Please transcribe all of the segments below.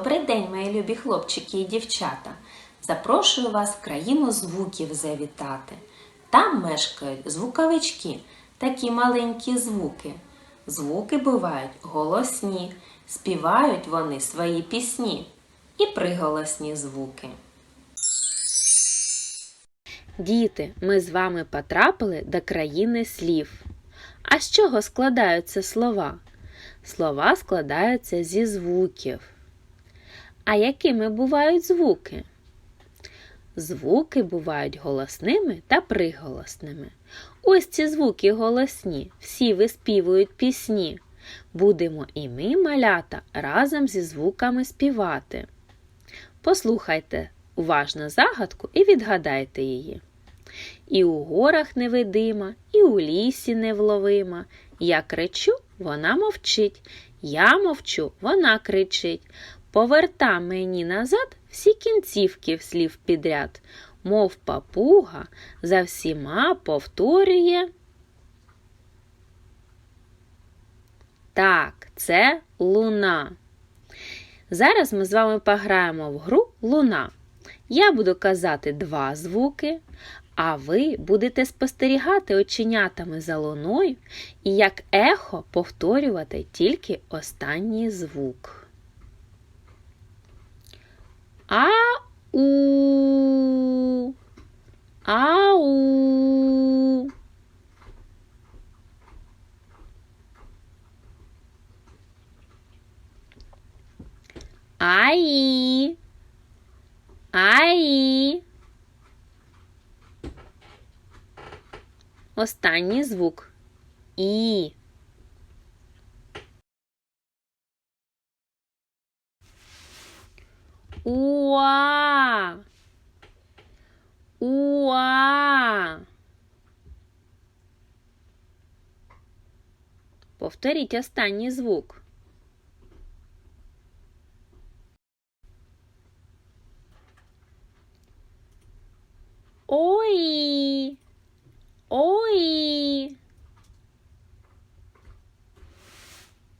день, мої любі хлопчики і дівчата! Запрошую вас в країну звуків завітати. Там мешкають звуковички, такі маленькі звуки. Звуки бувають голосні, співають вони свої пісні і приголосні звуки. Діти, ми з вами потрапили до країни слів. А з чого складаються слова? Слова складаються зі звуків. А якими бувають звуки? Звуки бувають голосними та приголосними. Ось ці звуки голосні, всі виспівують пісні. Будемо і ми, малята, разом зі звуками співати. Послухайте уважно загадку і відгадайте її. І у горах невидима, і у лісі невловима. Я кричу, вона мовчить. Я мовчу, вона кричить. Поверта мені назад всі кінцівки слів підряд, мов папуга за всіма повторює. Так, це луна. Зараз ми з вами пограємо в гру луна. Я буду казати два звуки, а ви будете спостерігати оченятами за луною і як ехо повторювати тільки останній звук. Ау. Ау. Аї. Аї. Останній звук. І. Уа. Уа. Повторіть останній звук. Ой. Ой.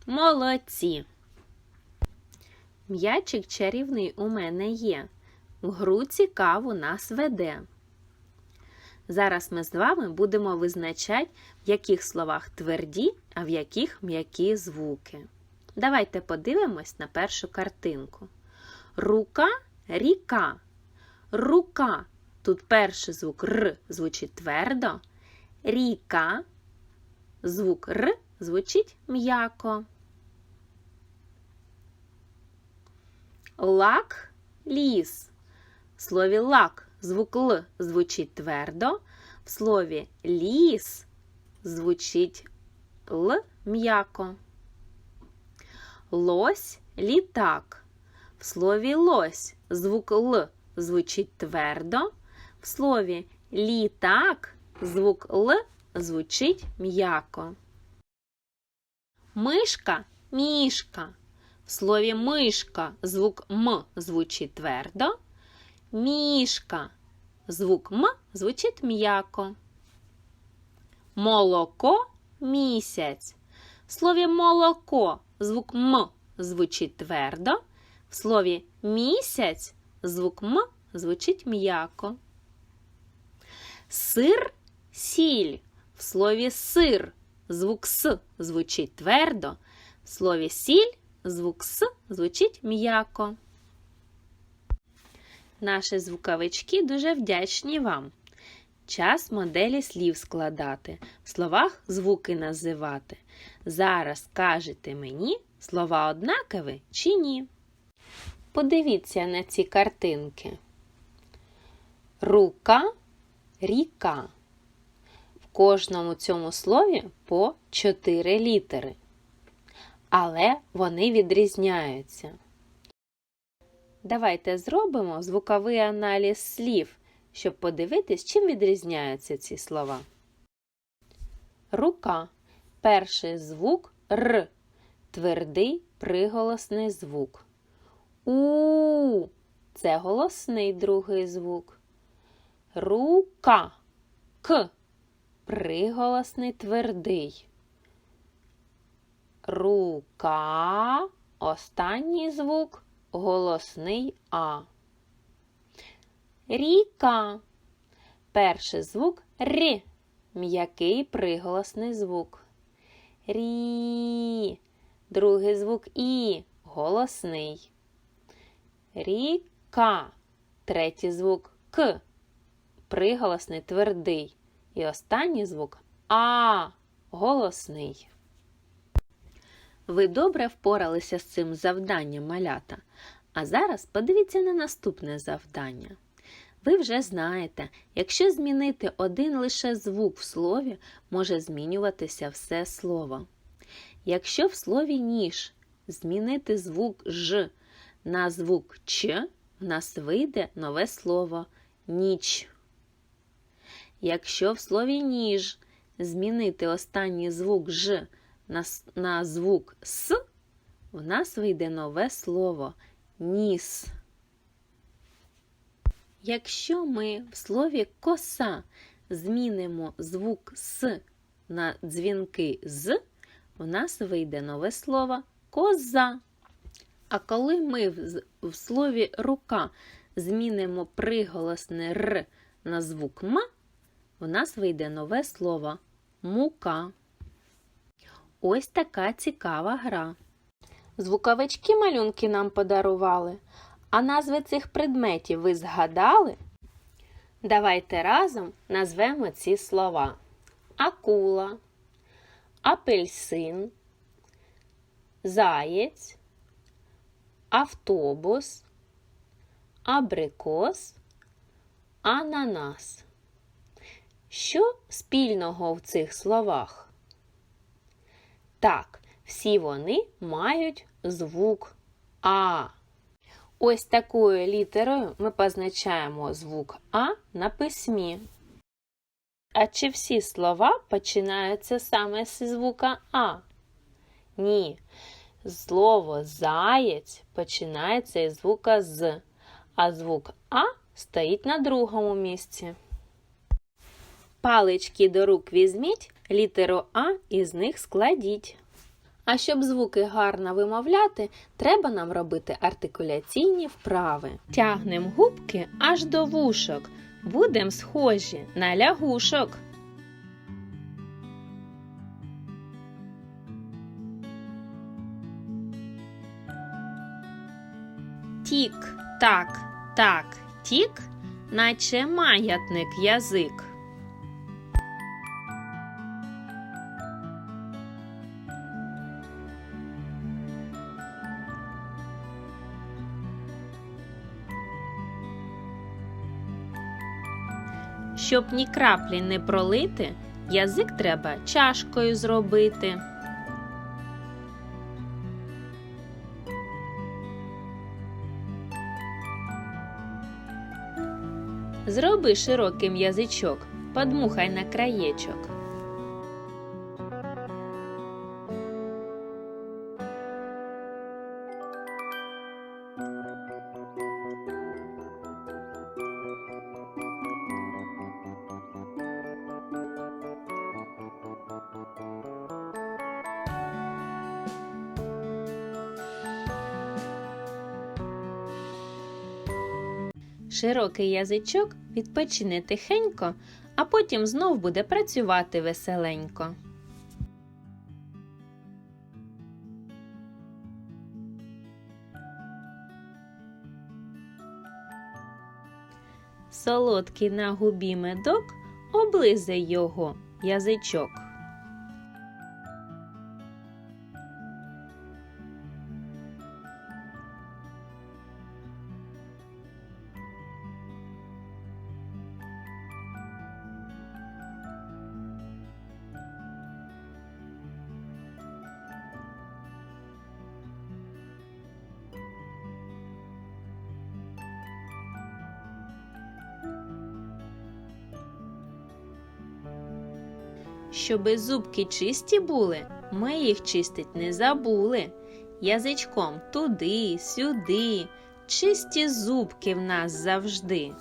Молодці. М'ячик чарівний у мене є. Гру цікаву нас веде. Зараз ми з вами будемо визначати, в яких словах тверді, а в яких м'які звуки. Давайте подивимось на першу картинку. Рука ріка. Рука. Тут перший звук Р звучить твердо. Ріка. Звук Р звучить м'яко. Лак ліс. В слові лак звук Л звучить твердо. В слові ліс звучить Л м'яко. Лось літак. В слові лось звук Л звучить твердо. В слові літак звук Л звучить м'яко. Мишка мішка. Слові мишка звук М звучить твердо. Мішка. Звук М звучить м'яко. Молоко місяць. В слові молоко звук М звучить твердо. В слові місяць звук М звучить м'яко. Сир сіль. В слові сир звук С звучить твердо. В слові сіль звук С звучить м'яко. Наші звуковички дуже вдячні вам. Час моделі слів складати, в словах звуки називати. Зараз кажете мені, слова однакові чи ні. Подивіться на ці картинки. Рука, ріка. В кожному цьому слові по чотири літери. Але вони відрізняються. Давайте зробимо звуковий аналіз слів, щоб подивитись, чим відрізняються ці слова. Рука. Перший звук Р. Твердий приголосний звук. У. Це голосний другий звук. Рука. К. Приголосний твердий. Рука. Останній звук голосний А. Ріка. Перший звук Р. М'який приголосний звук. Рі. Другий звук І. Голосний. Ріка. Третій звук К. Приголосний твердий. І останній звук А. Голосний. Ви добре впоралися з цим завданням малята. А зараз подивіться на наступне завдання. Ви вже знаєте, якщо змінити один лише звук в слові, може змінюватися все слово. Якщо в слові ніж змінити звук Ж на звук Ч, в нас вийде нове слово ніч. Якщо в слові ніж змінити останній звук Ж на, на звук С, в нас вийде нове слово ніс. Якщо ми в слові коса змінимо звук С на дзвінки з, в нас вийде нове слово коза. А коли ми в, в слові рука змінимо приголосне р на звук м, в нас вийде нове слово мука. Ось така цікава гра. Звуковички малюнки нам подарували. А назви цих предметів ви згадали? Давайте разом назвемо ці слова: акула, апельсин, заєць, автобус, абрикос, ананас. Що спільного в цих словах? Так, всі вони мають звук А. Ось такою літерою ми позначаємо звук А на письмі. А чи всі слова починаються саме зі звука А? Ні. Слово заєць починається із звука з, а звук А стоїть на другому місці. Палички до рук візьміть, літеру А із них складіть. А щоб звуки гарно вимовляти, треба нам робити артикуляційні вправи. Тягнем губки аж до вушок. Будем схожі на лягушок. Тік, так, так, тік, наче маятник язик. Щоб ні краплі не пролити, язик треба чашкою зробити. Зроби широким язичок, подмухай на краєчок. Широкий язичок відпочине тихенько, а потім знов буде працювати веселенько. Солодкий на губі медок, облизай його язичок. Щоби зубки чисті були, ми їх чистить не забули. Язичком туди, сюди, чисті зубки в нас завжди.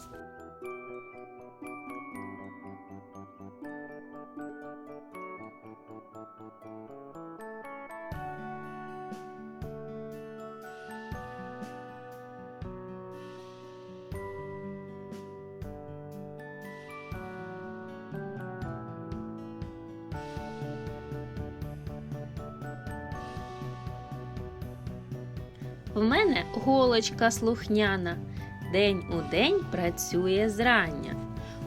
В мене голочка слухняна, день у день працює зрання.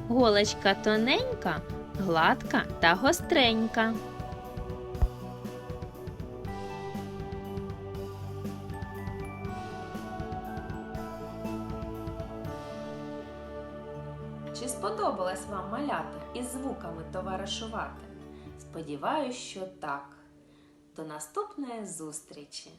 Голочка тоненька, гладка та гостренька. Чи сподобалось вам малята із звуками товаришувати? Сподіваюсь, що так. До наступної зустрічі!